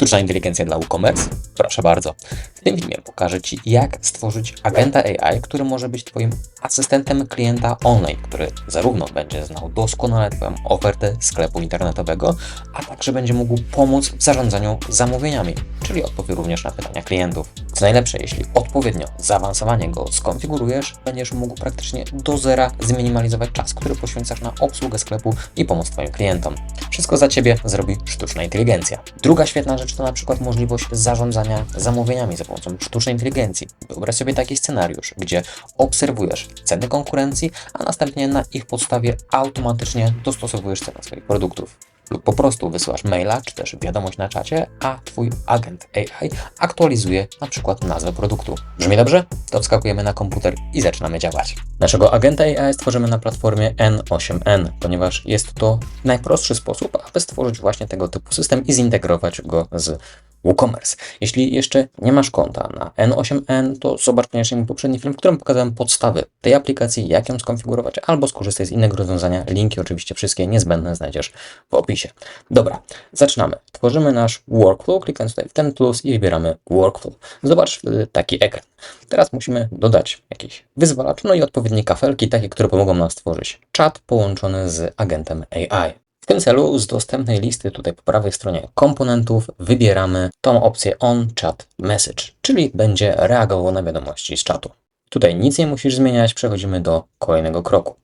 Sztuczna inteligencja dla WooCommerce? Proszę bardzo. W tym filmie pokażę Ci, jak stworzyć agenta AI, który może być Twoim asystentem klienta online, który zarówno będzie znał doskonale Twoją ofertę sklepu internetowego, a także będzie mógł pomóc w zarządzaniu zamówieniami, czyli odpowie również na pytania klientów. Co najlepsze, jeśli odpowiednio zaawansowanie go skonfigurujesz, będziesz mógł praktycznie do zera zminimalizować czas, który poświęcasz na obsługę sklepu i pomoc Twoim klientom. Wszystko za Ciebie zrobi sztuczna inteligencja. Druga świetna rzecz to na przykład możliwość zarządzania zamówieniami za pomocą sztucznej inteligencji. Wyobraź sobie taki scenariusz, gdzie obserwujesz ceny konkurencji, a następnie na ich podstawie automatycznie dostosowujesz cenę swoich produktów lub po prostu wysyłasz maila czy też wiadomość na czacie, a Twój agent AI aktualizuje na przykład nazwę produktu. Brzmi dobrze? To wskakujemy na komputer i zaczynamy działać. Naszego agenta AI stworzymy na platformie N8N, ponieważ jest to najprostszy sposób, aby stworzyć właśnie tego typu system i zintegrować go z WooCommerce. Jeśli jeszcze nie masz konta na N8N, to zobacz koniecznie mój poprzedni film, w którym pokazałem podstawy tej aplikacji, jak ją skonfigurować, albo skorzystaj z innego rozwiązania. Linki oczywiście wszystkie niezbędne znajdziesz w opisie. Dobra, zaczynamy. Tworzymy nasz workflow, klikając tutaj w ten plus i wybieramy workflow. Zobacz y, taki ekran. Teraz musimy dodać jakiś wyzwalacz, no i odpowiednie kafelki, takie, które pomogą nam stworzyć czat połączony z agentem AI. Tym celu z dostępnej listy tutaj po prawej stronie komponentów wybieramy tą opcję On Chat Message, czyli będzie reagował na wiadomości z czatu. Tutaj nic nie musisz zmieniać, przechodzimy do kolejnego kroku.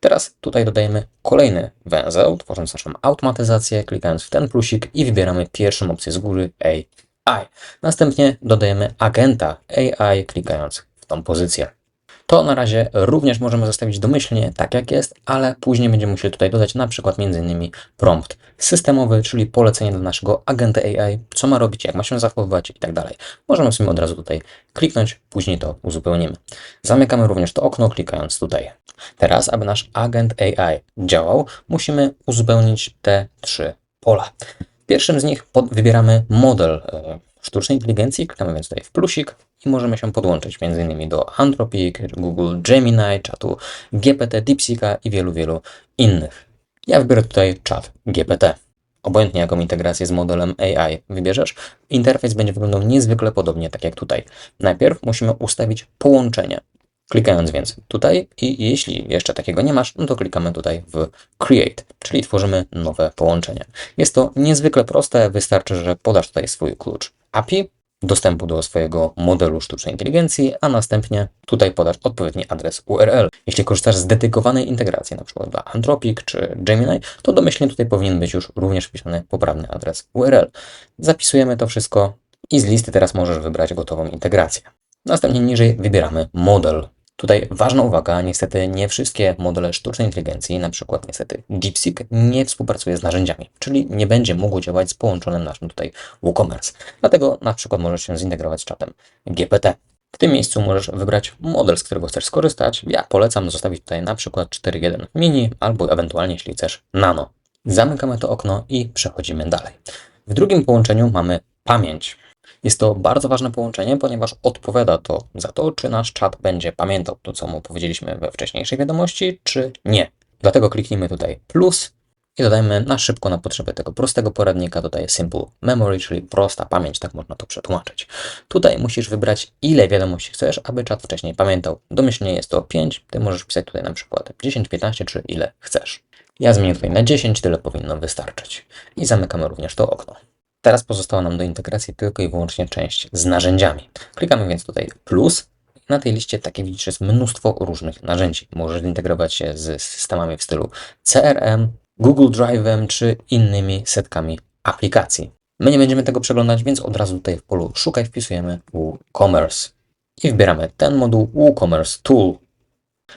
Teraz tutaj dodajemy kolejny węzeł, tworząc naszą automatyzację, klikając w ten plusik i wybieramy pierwszą opcję z góry AI. Następnie dodajemy agenta AI, klikając w tą pozycję. To na razie również możemy zostawić domyślnie tak jak jest, ale później będziemy musieli tutaj dodać na przykład m.in. prompt systemowy, czyli polecenie dla naszego agenta AI, co ma robić, jak ma się zachowywać i tak dalej. Możemy sobie od razu tutaj kliknąć, później to uzupełnimy. Zamykamy również to okno, klikając tutaj. Teraz, aby nasz agent AI działał, musimy uzupełnić te trzy pola. Pierwszym z nich wybieramy model e, sztucznej inteligencji, klikamy więc tutaj w plusik i możemy się podłączyć m.in. do Anthropic, Google Gemini, czatu GPT, DeepSeeka i wielu, wielu innych. Ja wybiorę tutaj czat GPT. Obojętnie jaką integrację z modelem AI wybierzesz, interfejs będzie wyglądał niezwykle podobnie, tak jak tutaj. Najpierw musimy ustawić połączenie. Klikając więc tutaj i jeśli jeszcze takiego nie masz, no to klikamy tutaj w Create, czyli tworzymy nowe połączenie. Jest to niezwykle proste, wystarczy, że podasz tutaj swój klucz API, dostępu do swojego modelu sztucznej inteligencji, a następnie tutaj podasz odpowiedni adres URL. Jeśli korzystasz z dedykowanej integracji, np. dla Anthropic czy Gemini, to domyślnie tutaj powinien być już również wpisany poprawny adres URL. Zapisujemy to wszystko i z listy teraz możesz wybrać gotową integrację. Następnie niżej wybieramy model. Tutaj ważna uwaga, niestety nie wszystkie modele sztucznej inteligencji, na przykład niestety DeepSeek, nie współpracuje z narzędziami, czyli nie będzie mógł działać z połączonym naszym tutaj WooCommerce. Dlatego na przykład możesz się zintegrować z czatem GPT. W tym miejscu możesz wybrać model, z którego chcesz skorzystać. Ja polecam zostawić tutaj na przykład 4.1 mini albo ewentualnie, jeśli chcesz, nano. Zamykamy to okno i przechodzimy dalej. W drugim połączeniu mamy pamięć. Jest to bardzo ważne połączenie, ponieważ odpowiada to za to, czy nasz czat będzie pamiętał to, co mu powiedzieliśmy we wcześniejszej wiadomości, czy nie. Dlatego kliknijmy tutaj plus i dodajmy na szybko na potrzeby tego prostego poradnika, dodaję Simple Memory, czyli prosta pamięć, tak można to przetłumaczyć. Tutaj musisz wybrać, ile wiadomości chcesz, aby czat wcześniej pamiętał. Domyślnie jest to 5, ty możesz pisać tutaj na przykład 10, 15 czy ile chcesz. Ja zmienię tutaj na 10, tyle powinno wystarczyć. I zamykamy również to okno. Teraz pozostała nam do integracji tylko i wyłącznie część z narzędziami. Klikamy więc tutaj plus. Na tej liście, tak jak widzisz, jest mnóstwo różnych narzędzi. Możesz integrować się z systemami w stylu CRM, Google Drive'em czy innymi setkami aplikacji. My nie będziemy tego przeglądać, więc od razu tutaj w polu szukaj wpisujemy WooCommerce i wybieramy ten moduł WooCommerce Tool.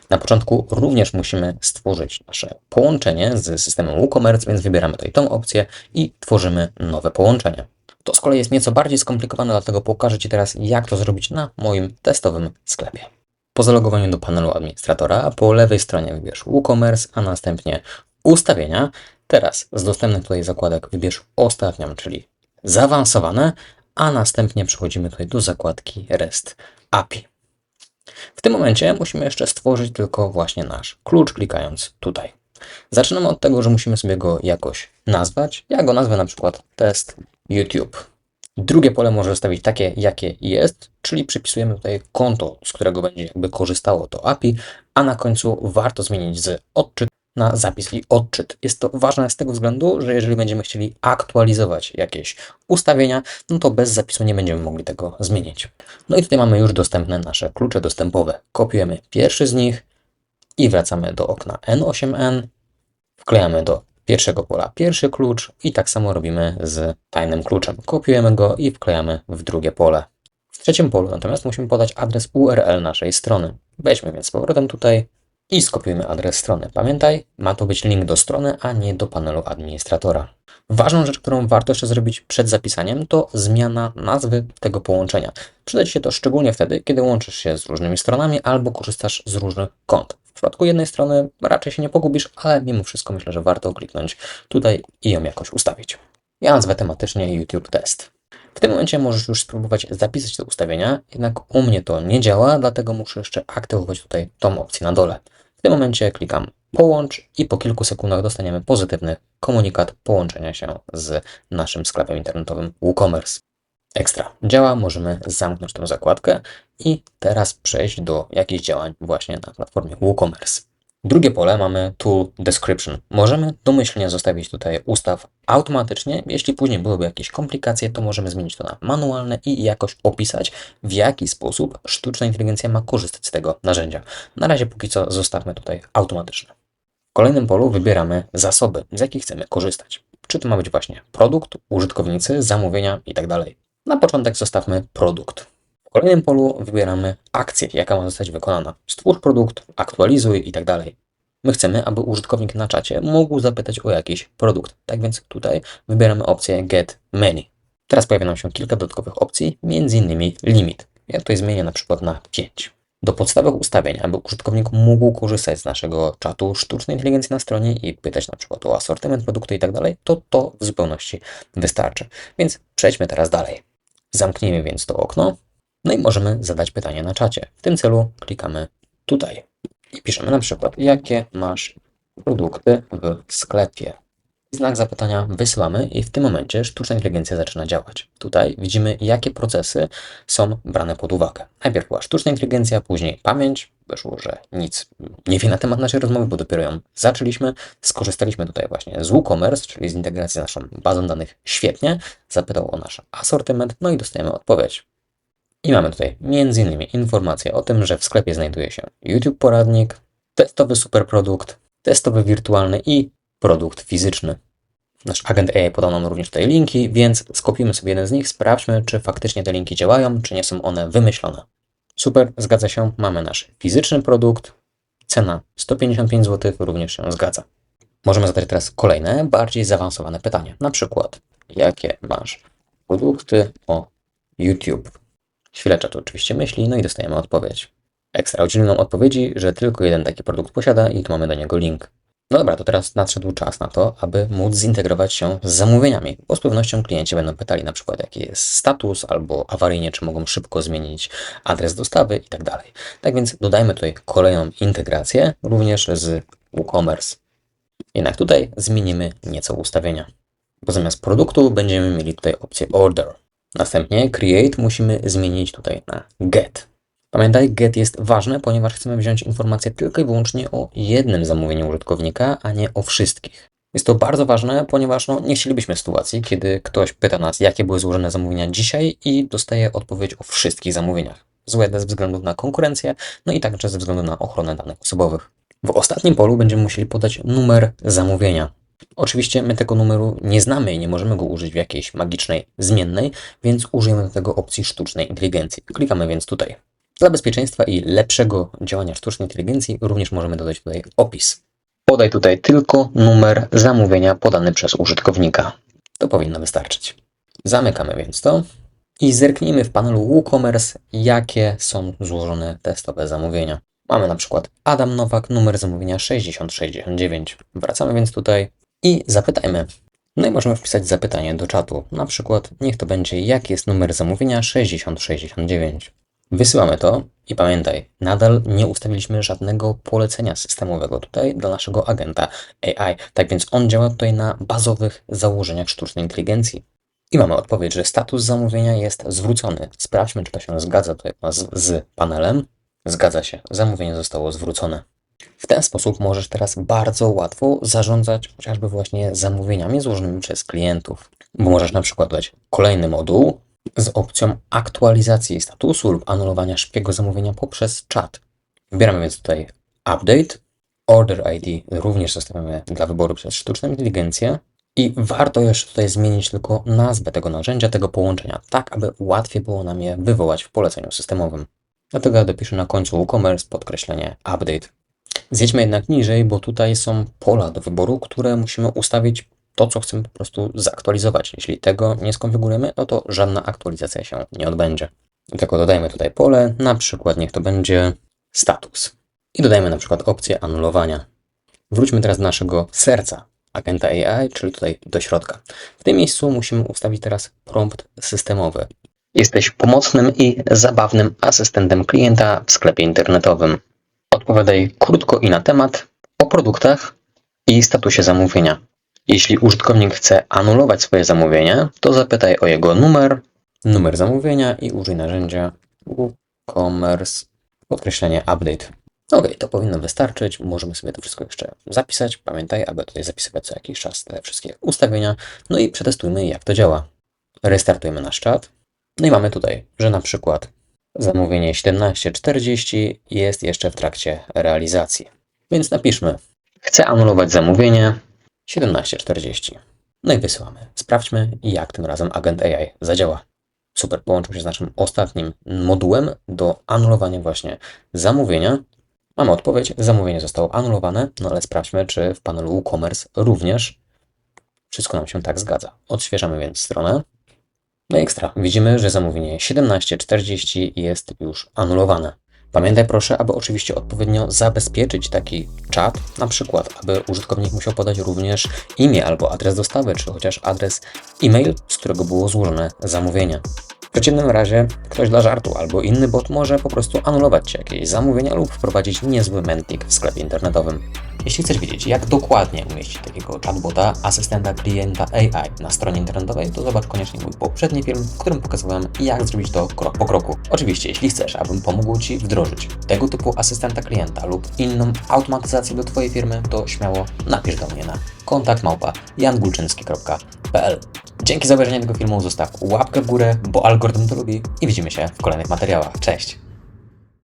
Na początku również musimy stworzyć nasze połączenie z systemem WooCommerce, więc wybieramy tutaj tą opcję i tworzymy nowe połączenie. To z kolei jest nieco bardziej skomplikowane, dlatego pokażę Ci teraz, jak to zrobić na moim testowym sklepie. Po zalogowaniu do panelu administratora po lewej stronie wybierz WooCommerce, a następnie ustawienia. Teraz z dostępnych tutaj zakładek wybierz ostatnią, czyli zaawansowane, a następnie przechodzimy tutaj do zakładki REST API. W tym momencie musimy jeszcze stworzyć tylko właśnie nasz klucz, klikając tutaj. Zaczynamy od tego, że musimy sobie go jakoś nazwać. Ja go nazwę na przykład test YouTube. Drugie pole może zostawić takie, jakie jest, czyli przypisujemy tutaj konto, z którego będzie jakby korzystało to API, a na końcu warto zmienić z odczyt na zapis i odczyt. Jest to ważne z tego względu, że jeżeli będziemy chcieli aktualizować jakieś ustawienia, no to bez zapisu nie będziemy mogli tego zmienić. No i tutaj mamy już dostępne nasze klucze dostępowe. Kopiujemy pierwszy z nich i wracamy do okna N8N, wklejamy do pierwszego pola pierwszy klucz i tak samo robimy z tajnym kluczem. Kopiujemy go i wklejamy w drugie pole. W trzecim polu natomiast musimy podać adres URL naszej strony. Weźmy więc z powrotem tutaj i skopiujmy adres strony. Pamiętaj, ma to być link do strony, a nie do panelu administratora. Ważną rzecz, którą warto jeszcze zrobić przed zapisaniem, to zmiana nazwy tego połączenia. Przyda Ci się to szczególnie wtedy, kiedy łączysz się z różnymi stronami albo korzystasz z różnych kont. W przypadku jednej strony raczej się nie pogubisz, ale mimo wszystko myślę, że warto kliknąć tutaj i ją jakoś ustawić. Ja nazwę tematycznie YouTube Test. W tym momencie możesz już spróbować zapisać te ustawienia, jednak u mnie to nie działa, dlatego muszę jeszcze aktywować tutaj tą opcję na dole. W tym momencie klikam połącz i po kilku sekundach dostaniemy pozytywny komunikat połączenia się z naszym sklepem internetowym WooCommerce. Ekstra. Działa, możemy zamknąć tę zakładkę i teraz przejść do jakichś działań właśnie na platformie WooCommerce. Drugie pole mamy Tool Description. Możemy domyślnie zostawić tutaj ustaw automatycznie. Jeśli później byłyby jakieś komplikacje, to możemy zmienić to na manualne i jakoś opisać, w jaki sposób sztuczna inteligencja ma korzystać z tego narzędzia. Na razie póki co zostawmy tutaj automatyczne. W kolejnym polu wybieramy zasoby, z jakich chcemy korzystać. Czy to ma być właśnie produkt, użytkownicy, zamówienia itd. Na początek zostawmy produkt. Kolejnym polu wybieramy akcję, jaka ma zostać wykonana. Stwórz produkt, aktualizuj itd. My chcemy, aby użytkownik na czacie mógł zapytać o jakiś produkt. Tak więc tutaj wybieramy opcję Get Many. Teraz pojawia nam się kilka dodatkowych opcji, m.in. limit. Ja tutaj zmienię na przykład na 5. Do podstawowych ustawień, aby użytkownik mógł korzystać z naszego czatu sztucznej inteligencji na stronie i pytać na przykład o asortyment produktu i tak to to w zupełności wystarczy. Więc przejdźmy teraz dalej. Zamknijmy więc to okno, no i możemy zadać pytanie na czacie. W tym celu klikamy tutaj i piszemy na przykład, jakie masz produkty w sklepie. Znak zapytania wysyłamy i w tym momencie sztuczna inteligencja zaczyna działać. Tutaj widzimy, jakie procesy są brane pod uwagę. Najpierw była sztuczna inteligencja, później pamięć. Wyszło, że nic nie wie na temat naszej rozmowy, bo dopiero ją zaczęliśmy. Skorzystaliśmy tutaj właśnie z WooCommerce, czyli z integracji z naszą bazą danych świetnie. Zapytał o nasz asortyment, no i dostajemy odpowiedź. I mamy tutaj m.in. informację o tym, że w sklepie znajduje się YouTube poradnik, testowy superprodukt, testowy wirtualny i produkt fizyczny. Nasz agent AI podał nam również tutaj linki, więc skopiujmy sobie jeden z nich, sprawdźmy, czy faktycznie te linki działają, czy nie są one wymyślone. Super, zgadza się, mamy nasz fizyczny produkt, cena 155 zł również się zgadza. Możemy zadać teraz kolejne, bardziej zaawansowane pytanie. Na przykład, jakie masz produkty o YouTube? Chwilę czatu oczywiście myśli, no i dostajemy odpowiedź. Ekstra udzielił nam odpowiedzi, że tylko jeden taki produkt posiada i tu mamy do niego link. No dobra, to teraz nadszedł czas na to, aby móc zintegrować się z zamówieniami, bo z pewnością klienci będą pytali na przykład jaki jest status albo awaryjnie, czy mogą szybko zmienić adres dostawy i tak. Tak więc dodajmy tutaj kolejną integrację również z WooCommerce. Jednak tutaj zmienimy nieco ustawienia, bo zamiast produktu będziemy mieli tutaj opcję Order. Następnie Create musimy zmienić tutaj na Get. Pamiętaj, get jest ważne, ponieważ chcemy wziąć informację tylko i wyłącznie o jednym zamówieniu użytkownika, a nie o wszystkich. Jest to bardzo ważne, ponieważ no, nie chcielibyśmy sytuacji, kiedy ktoś pyta nas, jakie były złożone zamówienia dzisiaj i dostaje odpowiedź o wszystkich zamówieniach. Złe ze względu na konkurencję, no i także ze względu na ochronę danych osobowych. W ostatnim polu będziemy musieli podać numer zamówienia. Oczywiście my tego numeru nie znamy i nie możemy go użyć w jakiejś magicznej zmiennej, więc użyjemy do tego opcji sztucznej inteligencji. Klikamy więc tutaj. Dla bezpieczeństwa i lepszego działania sztucznej inteligencji również możemy dodać tutaj opis. Podaj tutaj tylko numer zamówienia podany przez użytkownika. To powinno wystarczyć. Zamykamy więc to i zerknijmy w panelu WooCommerce, jakie są złożone testowe zamówienia. Mamy na przykład Adam Nowak, numer zamówienia 6069. Wracamy więc tutaj i zapytajmy. No i możemy wpisać zapytanie do czatu. Na przykład niech to będzie jaki jest numer zamówienia 6069. Wysyłamy to i pamiętaj, nadal nie ustawiliśmy żadnego polecenia systemowego tutaj dla naszego agenta AI. Tak więc on działa tutaj na bazowych założeniach sztucznej inteligencji. I mamy odpowiedź, że status zamówienia jest zwrócony. Sprawdźmy, czy to się zgadza tutaj z, z panelem. Zgadza się, zamówienie zostało zwrócone. W ten sposób możesz teraz bardzo łatwo zarządzać chociażby właśnie zamówieniami złożonymi przez klientów. Bo możesz na przykład dać kolejny moduł z opcją aktualizacji statusu lub anulowania szybkiego zamówienia poprzez czat. Wybieramy więc tutaj Update. Order ID również zostawiamy dla wyboru przez sztuczną inteligencję. I warto jeszcze tutaj zmienić tylko nazwę tego narzędzia, tego połączenia, tak aby łatwiej było nam je wywołać w poleceniu systemowym. Dlatego ja dopiszę na końcu WooCommerce podkreślenie Update. Zjedźmy jednak niżej, bo tutaj są pola do wyboru, które musimy ustawić to, co chcemy po prostu zaktualizować. Jeśli tego nie skonfigurujemy, no to żadna aktualizacja się nie odbędzie. Dlatego dodajmy tutaj pole, na przykład niech to będzie status. I dodajmy na przykład opcję anulowania. Wróćmy teraz do naszego serca agenta AI, czyli tutaj do środka. W tym miejscu musimy ustawić teraz prompt systemowy. Jesteś pomocnym i zabawnym asystentem klienta w sklepie internetowym. Odpowiadaj krótko i na temat o produktach i statusie zamówienia. Jeśli użytkownik chce anulować swoje zamówienie, to zapytaj o jego numer, numer zamówienia i użyj narzędzia WooCommerce, podkreślenie update. Ok, to powinno wystarczyć. Możemy sobie to wszystko jeszcze zapisać. Pamiętaj, aby tutaj zapisywać co jakiś czas te wszystkie ustawienia. No i przetestujmy, jak to działa. Restartujemy nasz czat. No i mamy tutaj, że na przykład zamówienie 1740 jest jeszcze w trakcie realizacji. Więc napiszmy, chcę anulować zamówienie 1740. No i wysyłamy. Sprawdźmy, jak tym razem agent AI zadziała. Super, połączył się z naszym ostatnim modułem do anulowania właśnie zamówienia. Mamy odpowiedź, zamówienie zostało anulowane, no ale sprawdźmy, czy w panelu WooCommerce również wszystko nam się tak zgadza. Odświeżamy więc stronę. No i ekstra, widzimy, że zamówienie 1740 jest już anulowane. Pamiętaj proszę, aby oczywiście odpowiednio zabezpieczyć taki czat, na przykład, aby użytkownik musiał podać również imię albo adres dostawy, czy chociaż adres e-mail, z którego było złożone zamówienie. Przeciwnym razie ktoś dla żartu albo inny bot może po prostu anulować Ci jakieś zamówienia lub wprowadzić niezły mętlik w sklepie internetowym. Jeśli chcesz wiedzieć, jak dokładnie umieścić takiego chatbota, asystenta klienta AI na stronie internetowej, to zobacz koniecznie mój poprzedni film, w którym pokazywałem, jak zrobić to krok po kroku. Oczywiście, jeśli chcesz, abym pomógł Ci wdrożyć tego typu asystenta klienta lub inną automatyzację do Twojej firmy, to śmiało napisz do mnie na kontakt małpa Dzięki za obejrzenie tego filmu, zostaw łapkę w górę, bo algorytm to lubi i widzimy się w kolejnych materiałach. Cześć!